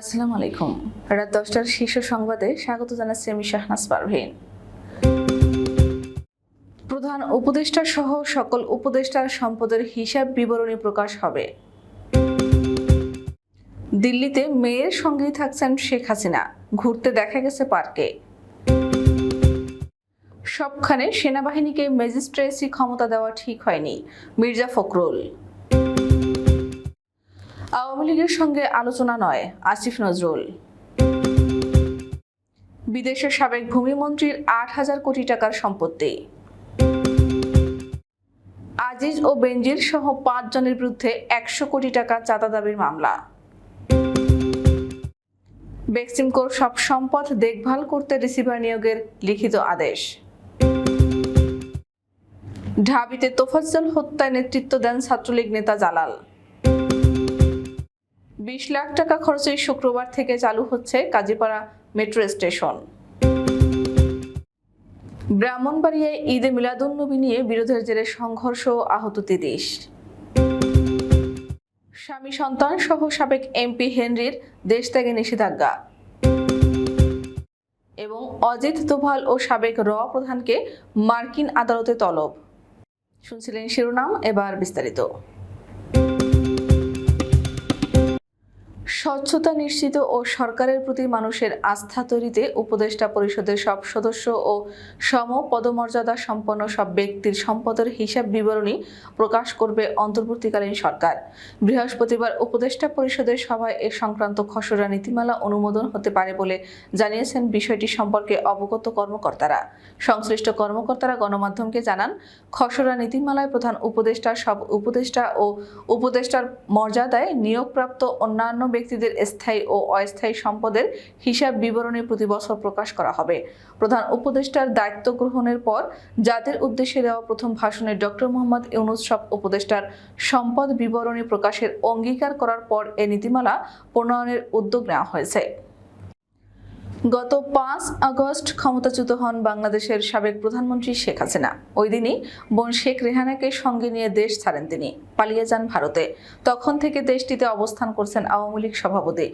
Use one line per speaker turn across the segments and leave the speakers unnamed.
আসসালামু আলাইকুম। রাত দশটার শীর্ষ সংবাদে স্বাগত জানাচ্ছি আমি শাহনাজ পারভীন। প্রধান উপদেষ্টা সহ সকল উপদেষ্টার সম্পদের হিসাব বিবরণী প্রকাশ হবে। দিল্লিতে মেয়ের সঙ্গেই থাকছেন শেখ হাসিনা। ঘুরতে দেখা গেছে পার্কে। সবখানে সেনাবাহিনীকে ম্যাজিস্ট্রেসি ক্ষমতা দেওয়া ঠিক হয়নি। মির্জা ফখরুল। আওয়ামী লীগের সঙ্গে আলোচনা নয়, আসিফ নজরুল। বিদেশের সাবেক ভূমিমন্ত্রীর আট হাজার কোটি টাকার সম্পত্তি। আজিজ ও বেনজির সহ পাঁচ জনের বিরুদ্ধে একশো কোটি টাকা চাঁদা দাবির মামলা। বেক্সিমকোর সব সম্পদ দেখভাল করতে রিসিভার নিয়োগের লিখিত আদেশ। ঢাবিতে তোফাজ্জল হত্যায় নেতৃত্ব দেন ছাত্রলীগ নেতা জালাল। বিশ লাখ টাকা খরচে শুক্রবার থেকে চালু হচ্ছে কাজীপাড়া মেট্রো স্টেশন। ব্রাহ্মণবাড়িয়ায় ঈদে মিলাদুন্নবী নিয়ে বিরোধের জেরে সংঘর্ষ, আহত তিরিশ। স্বামী সন্তান সহ সাবেক এমপি হেনরির দেশ ত্যাগে নিষেধাজ্ঞা। এবং অজিত দোভাল ও সাবেক র প্রধানকে মার্কিন আদালতে তলব। শুনছিলেন শিরোনাম, এবার বিস্তারিত। স্বচ্ছতা নিশ্চিত ও সরকারের প্রতি মানুষের আস্থা তৈরিতে উপদেষ্টা পরিষদের সব সদস্য ও সম পদমর্যাদা সম্পন্ন সব ব্যক্তির সম্পদের হিসাব বিবরণী প্রকাশ করবে অন্তর্বর্তীকালীন সরকার। বৃহস্পতিবার উপদেষ্টা পরিষদের সভায় এ সংক্রান্ত খসড়া নীতিমালা অনুমোদন হতে পারে বলে জানিয়েছেন বিষয়টি সম্পর্কে অবগত কর্মকর্তারা। সংশ্লিষ্ট কর্মকর্তারা গণমাধ্যমকে জানান, খসড়া নীতিমালায় প্রধান উপদেষ্টা সব উপদেষ্টা ও উপদেষ্টার মর্যাদায় নিয়োগপ্রাপ্ত অন্যান্য ব্যক্তিদের স্থায়ী ও অস্থায়ী সম্পদের হিসাব বিবরণী প্রতি বছর প্রকাশ করা হবে। প্রধান উপদেষ্টার দায়িত্ব গ্রহণের পর জাতির উদ্দেশ্যে দেওয়া প্রথম ভাষণে ডক্টর মোহাম্মদ ইউনুস সব উপদেষ্টার সম্পদ বিবরণী প্রকাশের অঙ্গীকার করার পর এ নীতিমালা প্রণয়নের উদ্যোগ নেওয়া হয়েছে। গত পাঁচ আগস্ট ক্ষমতাচ্যুত হন বাংলাদেশের সাবেক প্রধানমন্ত্রী শেখ হাসিনা। ওই দিনই বোন শেখ রেহানাকে সঙ্গে নিয়ে দেশ ছাড়েন তিনি। পালিয়ে যান ভারতে। তখন থেকে দেশটিতে অবস্থান করছেন আওয়ামী লীগ সভাপতি।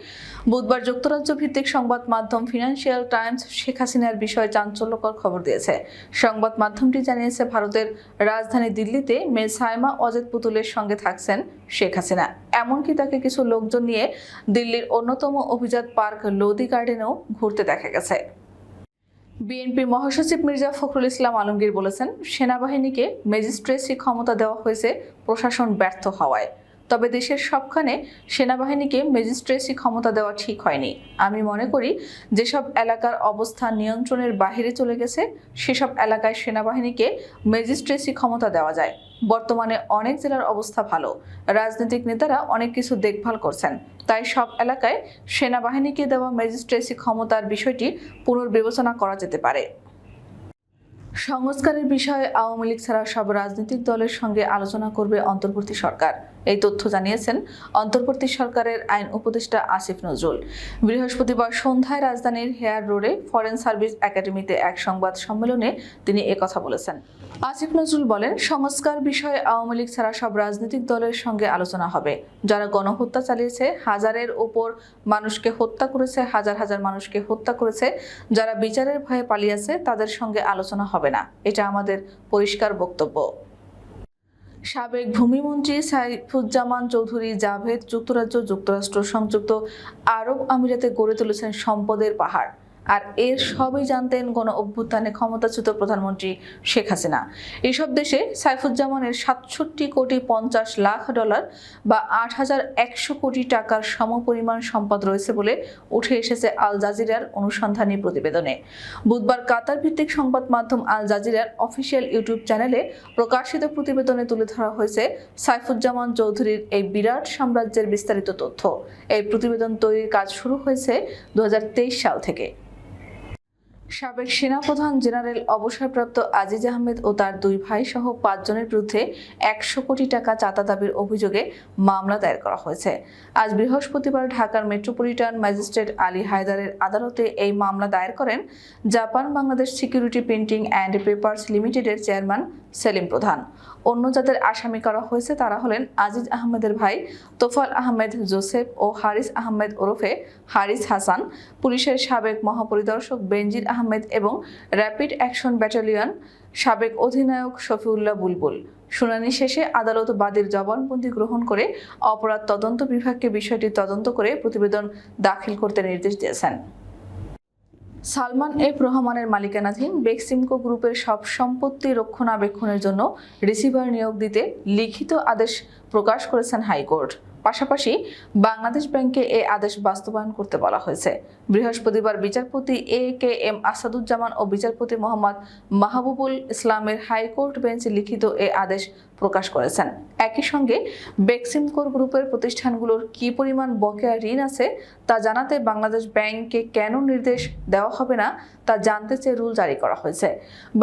বুধবার যুক্তরাজ্য ভিত্তিক সংবাদ মাধ্যম ফিনান্সিয়াল টাইমস শেখ হাসিনার বিষয়ে চাঞ্চল্যকর খবর দিয়েছে। সংবাদ মাধ্যমটি জানিয়েছে, ভারতের রাজধানী দিল্লিতে মে সাইমা অজিত পুতুলের সঙ্গে থাকছেন শেখ হাসিনা। এমনকি তাকে কিছু লোকজন নিয়ে দিল্লির অন্যতম অভিজাত পার্ক লোদি গার্ডেনেও ঘুরতে দেখা গেছে। বিএনপি মহাসচিব মির্জা ফখরুল ইসলাম আলমগীর বলেছেন, সেনাবাহিনীকে ম্যাজিস্ট্রেসি ক্ষমতা দেওয়া হয়েছে, প্রশাসন ব্যর্থ হওয়ায়। তবে দেশের সবখানে সেনাবাহিনীকে ম্যাজিস্ট্রেসি ক্ষমতা দেওয়া ঠিক হয়নি। আমি মনে করি, যেসব এলাকার অবস্থা নিয়ন্ত্রণের বাইরে চলে গেছে, সেসব এলাকায় সেনাবাহিনীকে ম্যাজিস্ট্রেসি ক্ষমতা দেওয়া যায়। বর্তমানে অনেক জেলার অবস্থা ভালো। রাজনৈতিক নেতারা অনেক কিছু দেখভাল করছেন। তাই সব এলাকায় সেনাবাহিনীকে দেওয়া ম্যাজিস্ট্রেসি ক্ষমতার বিষয়টি পুনর্বিবেচনা করা যেতে পারে। সংস্কারের বিষয়ে আওয়ামী লীগ ছাড়া সব রাজনৈতিক দলের সঙ্গে আলোচনা করবে অন্তর্বর্তী সরকার। এই তথ্য জানিয়েছেন অন্তর্বর্তী সরকারের আইন উপদেষ্টা আসিফ নজরুল। বৃহস্পতিবার সন্ধ্যায় রাজধানীর হেয়ার রোডে ফরেন সার্ভিস একাডেমিতে এক সংবাদ সম্মেলনে তিনি একথা বলেছেন। আসিফ নজরুল বলেন, সংস্কার বিষয়ে আওয়ামী লীগ ছাড়া সব রাজনৈতিক দলের সঙ্গে আলোচনা হবে। যারা গণহত্যা চালিয়েছে, হাজারের ওপর মানুষকে হত্যা করেছে, হাজার হাজার মানুষকে হত্যা করেছে, যারা বিচারের ভয়ে পালিয়েছে, তাদের সঙ্গে আলোচনা হবে না। এটা আমাদের পরিষ্কার বক্তব্য। সাবেক ভূমিমন্ত্রী সাইফুজ্জামান চৌধুরী জাভেদ যুক্তরাজ্য যুক্তরাষ্ট্র সংযুক্ত আরব আমিরাতে গড়ে তুলেছেন সম্পদের পাহাড়। আর এর সবই জানতেন গণ অভ্যুত্থানে ক্ষমতাচ্যুত প্রধানমন্ত্রী শেখ হাসিনা। এসব দেশে সাইফুজ্জামানের সাতষট্টি কোটি পঞ্চাশ লাখ ডলার বা আট হাজার একশো কোটি টাকার সমপরিমাণ সম্পদ রয়েছে বলে উঠে এসেছে আল জাজিরার অনুসন্ধানী প্রতিবেদনে। বুধবার কাতার ভিত্তিক সংবাদ মাধ্যম আল জাজিরার অফিসিয়াল ইউটিউব চ্যানেলে প্রকাশিত প্রতিবেদনে তুলে ধরা হয়েছে সাইফুজ্জামান চৌধুরীর এই বিরাট সাম্রাজ্যের বিস্তারিত তথ্য। এই প্রতিবেদন তৈরির কাজ শুরু হয়েছে দু হাজার তেইশ সাল থেকে। সাবেক সেনাপ্রধান জেনারেল অবসরপ্রাপ্ত আজিজ আহমেদ ও তার দুই ভাই সহ পাঁচজনের বিরুদ্ধে একশো কোটি টাকা চাঁদা দাবির অভিযোগে মামলা দায়ের করা হয়েছে। আজ বৃহস্পতিবার ঢাকার মেট্রোপলিটন ম্যাজিস্ট্রেট আলী হায়দারের আদালতে এই মামলা দায়ের করেন Japan Bangladesh security printing and papers লিমিটেডের চেয়ারম্যান সেলিম প্রধান। অন্য যাদের আসামি করা হয়েছে তারা হলেন আজিজ আহমেদের ভাই তোফাল আহমেদ জোসেফ ও হারিস আহমেদ ওরফে হারিস হাসান, পুলিশের সাবেক মহাপরিদর্শক বেনজির আহমেদ এবং র্যাপিড অ্যাকশন ব্যাটালিয়ন সাবেক অধিনায়ক শফিউল্লাহ বুলবুল। শুনানি শেষে আদালত বাদীর জবানবন্দি গ্রহণ করে অপরাধ তদন্ত বিভাগকে বিষয়টি তদন্ত করে প্রতিবেদন দাখিল করতে নির্দেশ দিয়েছেন। সালমান এফ রহমানের মালিকানাধীন বেক্সিমকো গ্রুপের সব সম্পত্তি রক্ষণাবেক্ষণের জন্য রিসিভার নিয়োগ দিতে লিখিত আদেশ প্রকাশ করেছেন হাইকোর্ট। পাশাপাশি বাংলাদেশ ব্যাংকে এ আদেশ বাস্তবায়ন করতে বলা হয়েছে। বৃহস্পতিবার বিচারপতি এ কে এম আসাদুজ্জামান ও বিচারপতি মোহাম্মদ মাহবুবুল ইসলামের হাইকোর্ট বেঞ্চ লিখিত এ আদেশ প্রকাশ করেছেন। একই সঙ্গে বেক্সিমকোর গ্রুপের প্রতিষ্ঠানগুলোর কি পরিমাণ বকেয়া ঋণ আছে তা জানাতে বাংলাদেশ ব্যাংককে কেন নির্দেশ দেওয়া হবে না তা জানতে চেয়ে রুল জারি করা হয়েছে।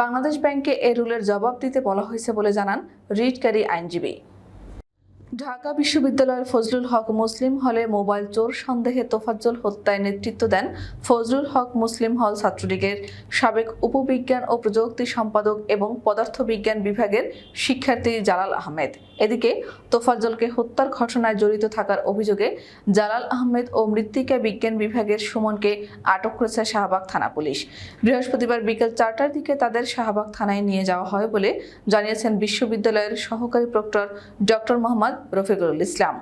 বাংলাদেশ ব্যাংককে এ রুলের জবাব দিতে বলা হয়েছে বলে জানান রিটকারী আইনজীবী। ঢাকা বিশ্ববিদ্যালয়ের ফজলুল হক মুসলিম হলে মোবাইল চোর সন্দেহে তোফাজ্জল হত্যায় নেতৃত্ব দেন ফজলুল হক মুসলিম হল ছাত্রলীগের সাবেক উপবিজ্ঞান ও প্রযুক্তি সম্পাদক এবং পদার্থবিজ্ঞান বিভাগের শিক্ষার্থী জালাল আহমেদ। এদিকে তোফাজ্জলকে হত্যার ঘটনায় জড়িত থাকার অভিযোগে জালাল আহমেদ ও মৃত্তিকা বিজ্ঞান বিভাগের সুমনকে আটক করেছে শাহবাগ থানা পুলিশ। বৃহস্পতিবার বিকেল চারটার দিকে তাদের শাহবাগ থানায় নিয়ে যাওয়া হয় বলে জানিয়েছেন বিশ্ববিদ্যালয়ের সহকারী প্রক্টর ডক্টর মোহাম্মদ রফিকুল ইসলাম।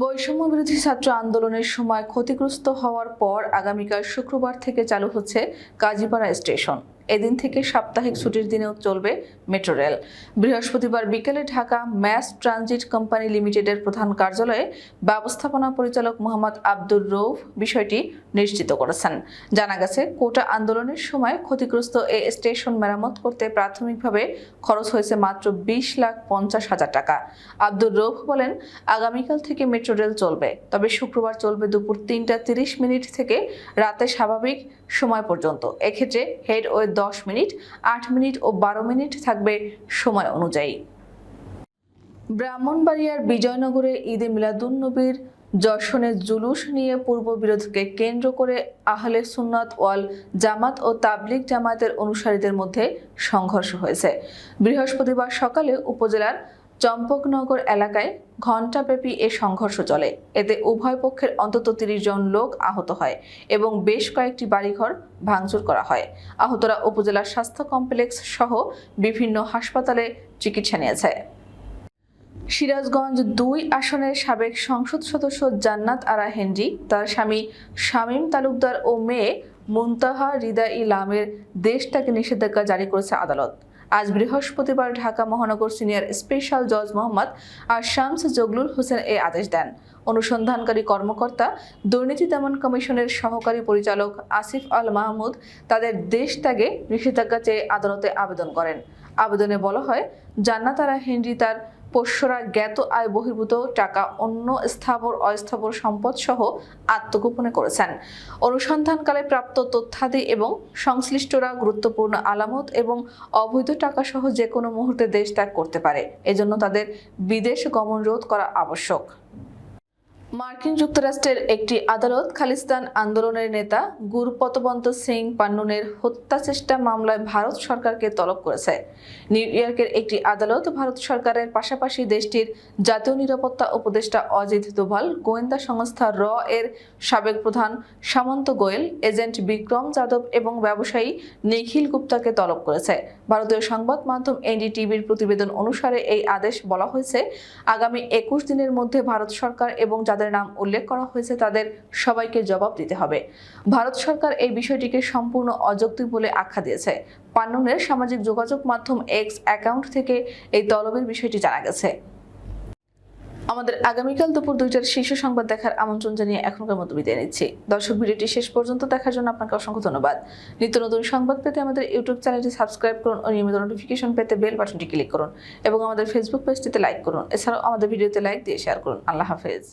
বৈষম্য বিরোধী ছাত্র আন্দোলনের সময় ক্ষতিগ্রস্ত হওয়ার পর আগামীকাল শুক্রবার থেকে চালু হচ্ছে কাজীপাড়া স্টেশন। এদিন থেকে সাপ্তাহিক ছুটির দিনেও চলবে মেট্রো রেল। বৃহস্পতিবার বিকেলে ঢাকা ম্যাস ট্রানজিট কোম্পানি লিমিটেডের প্রধান কার্যালয়ে ব্যবস্থাপনা পরিচালক মোহাম্মদ আব্দুর রৌফ বিষয়টি নিশ্চিত করেছেন। জানা গেছে, কোটা আন্দোলনের সময় ক্ষতিগ্রস্ত এ স্টেশন মেরামত করতে প্রাথমিকভাবে খরচ হয়েছে মাত্র বিশ লাখ পঞ্চাশ হাজার টাকা। আব্দুর রৌফ বলেন, আগামীকাল থেকে মেট্রো রেল চলবে, তবে শুক্রবার চলবে দুপুর তিনটা তিরিশ মিনিট থেকে রাতে স্বাভাবিক সময় পর্যন্ত। এক্ষেত্রে হেড ওয়ে দশ মিনিট, আট মিনিট ও বারো মিনিট থাকবে সময় অনুযায়ী। ব্রাহ্মণবাড়িয়ার বিজয়নগরে ঈদে মিলাদুন্নবীর যশনের জুলুস নিয়ে পূর্ব বিরোধকে কেন্দ্র করে আহলে সুন্নাত ওয়াল জামাত ও তাবলিগ জামাতের অনুসারীদের মধ্যে সংঘর্ষ হয়েছে। বৃহস্পতিবার সকালে উপজেলার চম্পকনগর এলাকায় ঘণ্টাব্যাপী এ সংঘর্ষ চলে। এতে উভয় পক্ষের অন্তত তিরিশ জন লোক আহত হয় এবং বেশ কয়েকটি বাড়িঘর ভাঙচুর করা হয়। আহতরা উপজেলার স্বাস্থ্য কমপ্লেক্স সহ বিভিন্ন হাসপাতালে চিকিৎসা নিয়েছে। সিরাজগঞ্জ দুই আসনের সাবেক সংসদ সদস্য জান্নাত আরা হেনরি, তার স্বামী শামীম তালুকদার ও মেয়ে মুনতাহা রিদা ইলামের দেশ তাকে নিষেধাজ্ঞা জারি করেছে আদালত। আজ বৃহস্পতিবার ঢাকা মহানগর সিনিয়র স্পেশাল জজ মোহাম্মদ আর শামস জগলুল হোসেন এই আদেশ দেন। অনুসন্ধানকারী কর্মকর্তা, দুর্নীতি দমন কমিশনের সহকারী পরিচালক আসিফ আল মাহমুদ তাদের দেশ ত্যাগে নিষেধাজ্ঞা চেয়ে আদালতে আবেদন করেন। আবেদনে বলা হয়, জান্নাতারা হেনরি তার পোষ্যরা জ্ঞাত আয় বহির্ভূত টাকা, অন্য স্থাবর, অস্থাবর সম্পদ সহ আত্মগোপনে করেছেন। অনুসন্ধানকালে প্রাপ্ত তথ্যাদি এবং সংশ্লিষ্টরা গুরুত্বপূর্ণ আলামত এবং অবৈধ টাকা সহ যে কোনো মুহূর্তে দেশ ত্যাগ করতে পারে। এজন্য তাদের বিদেশ গমন রোধ করা আবশ্যক। মার্কিন যুক্তরাষ্ট্রের একটি আদালত খালিস্তান আন্দোলনের নেতা গুরুপতবন্ত সিং পান্নুনের হত্যা চেষ্টা মামলায় ভারত সরকারকে তলব করেছে। নিউ ইয়র্কের একটি আদালত ভারত সরকারের পাশাপাশি দেশটির জাতীয় নিরাপত্তা উপদেষ্টা অজিত দোভাল, গোয়েন্দা সংস্থা র এর সাবেক প্রধান সামন্ত গোয়েল, এজেন্ট বিক্রম যাদব এবং ব্যবসায়ী নিখিল গুপ্তাকে তলব করেছে। ভারতীয় সংবাদ মাধ্যম এনডিটিভির প্রতিবেদন অনুসারে এই আদেশ বলা হয়েছে, আগামী একুশ দিনের মধ্যে ভারত সরকার এবং যাদের নাম উল্লেখ করা হয়েছে, তাদের সবাইকে জবাব দিতে হবে। ভারত সরকার এই বিষয়টিকে সম্পূর্ণ অযৌক্তিক বলে আখ্যা দিয়েছে। পান্ননের সামাজিক যোগাযোগ মাধ্যম এক্স অ্যাকাউন্ট থেকে এই তলবের বিষয়টি জানা গেছে। আমাদের আগামীকাল দুপুর দুইটার শীর্ষ সংবাদ দেখার আমন্ত্রণ জানিয়ে এখনকার মতো বিদায় নিচ্ছি। দর্শক ভিডিওটি শেষ পর্যন্ত দেখার জন্য আপনাকে অসংখ্য ধন্যবাদ। নিত্য নতুন সংবাদ পেতে আমাদের ইউটিউব চ্যানেলটি সাবস্ক্রাইব করুন ও নিয়মিত নোটিফিকেশন পেতে বেল বাটনটি ক্লিক করুন এবং আমাদের ফেসবুক পেজটিতে লাইক করুন। এছাড়াও আমাদের ভিডিওতে লাইক দিয়ে শেয়ার করুন। আল্লাহ হাফেজ।